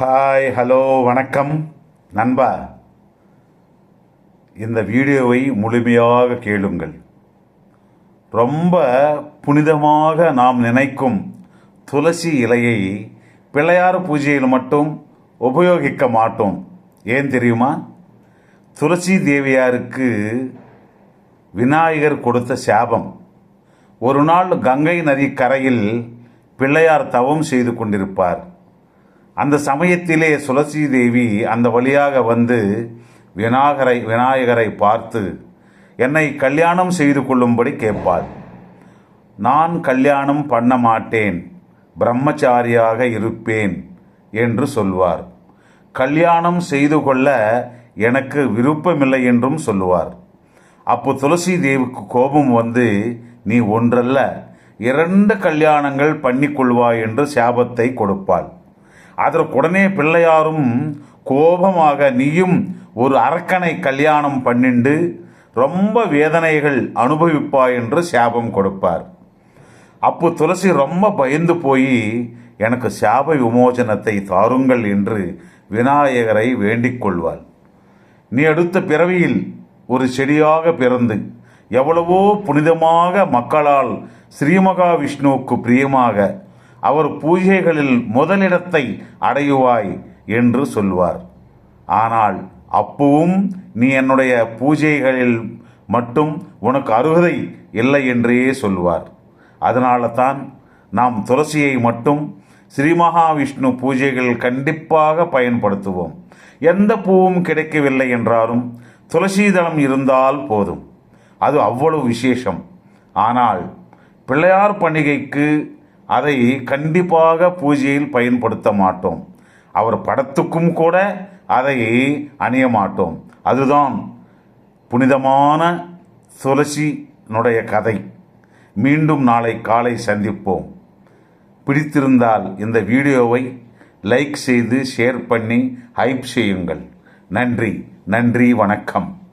Hi hello வணக்கம். நண்பா இந்த வீடியோவை முழுமையாக கேளுங்கள். ரொம்ப புனிதமாக நாம் நினைக்கும் துளசி இலையை பிள்ளையார் பூஜையில் மட்டும் உபயோகிக்க மாட்டோம். ஏன் தெரியுமா? துளசி தேவியாருக்கு விநாயகர் கொடுத்த சாபம். ஒரு நாள் கங்கை நதி கரையில் பிள்ளையார் தவம் செய்து கொண்டிருப்பார். அந்த சமயத்திலே துளசி தேவி அந்த வழியாக வந்து விநாயகரை விநாயகரை பார்த்து என்னை கல்யாணம் செய்து கொள்ளும்படி கேட்பாள். நான் கல்யாணம் பண்ண மாட்டேன். பிரம்மச்சாரியாக இருப்பேன் என்று சொல்வார். கல்யாணம் செய்து கொள்ள எனக்கு விருப்பமில்லை என்றும் சொல்லுவார். அப்போ துளசி தேவிக்கு கோபம் வந்து நீ ஒன்றல்ல. இரண்டு கல்யாணங்கள் பண்ணிக்கொள்வாய் என்று சாபத்தை கொடுப்பாள். அதற்குடனே பிள்ளையாரும் கோபமாக நீயும் ஒரு அரக்கனை கல்யாணம் பண்ணிண்டு ரொம்ப வேதனைகள் அனுபவிப்பாய் என்று சாபம் கொடுப்பார். அப்போ துளசி ரொம்ப பயந்து போய் எனக்கு சாப விமோசனத்தை தாருங்கள் என்று விநாயகரை வேண்டிக் கொள்வாள். நீ அடுத்த பிறவியில் ஒரு செடியாக பிறந்து எவ்வளவோ புனிதமாக மக்களால் ஸ்ரீமகாவிஷ்ணுவுக்கு பிரியமாக அவர் பூஜைகளில் முதலிடத்தை அடையுவாய் என்று சொல்வார் ஆனால் அப்பவும் நீ என்னுடைய பூஜைகளில் மட்டும் உனக்கு அருகதை இல்லை என்றே சொல்வார் அதனால தான் நாம் துளசியை மட்டும் ஸ்ரீ மகாவிஷ்ணு பூஜைகள் கண்டிப்பாக பயன்படுத்துவோம். எந்த பூவும் கிடைக்கவில்லை என்றாலும் துளசி தளம் இருந்தால் போதும். அது அவ்வளவு விசேஷம். ஆனால் பிள்ளையார் பண்டிகைக்கு அதை கண்டிப்பாக பூஜையில் பயன்படுத்த மாட்டோம். அவர் படத்துக்கும் கூட அதை அணிய மாட்டோம். அதுதான் புனிதமான துளசினுடைய கதை. மீண்டும் நாளை காலை சந்திப்போம். பிடித்திருந்தால் இந்த வீடியோவை லைக் செய்து ஷேர் பண்ணி ஹைப் செய்யுங்கள். நன்றி நன்றி வணக்கம்.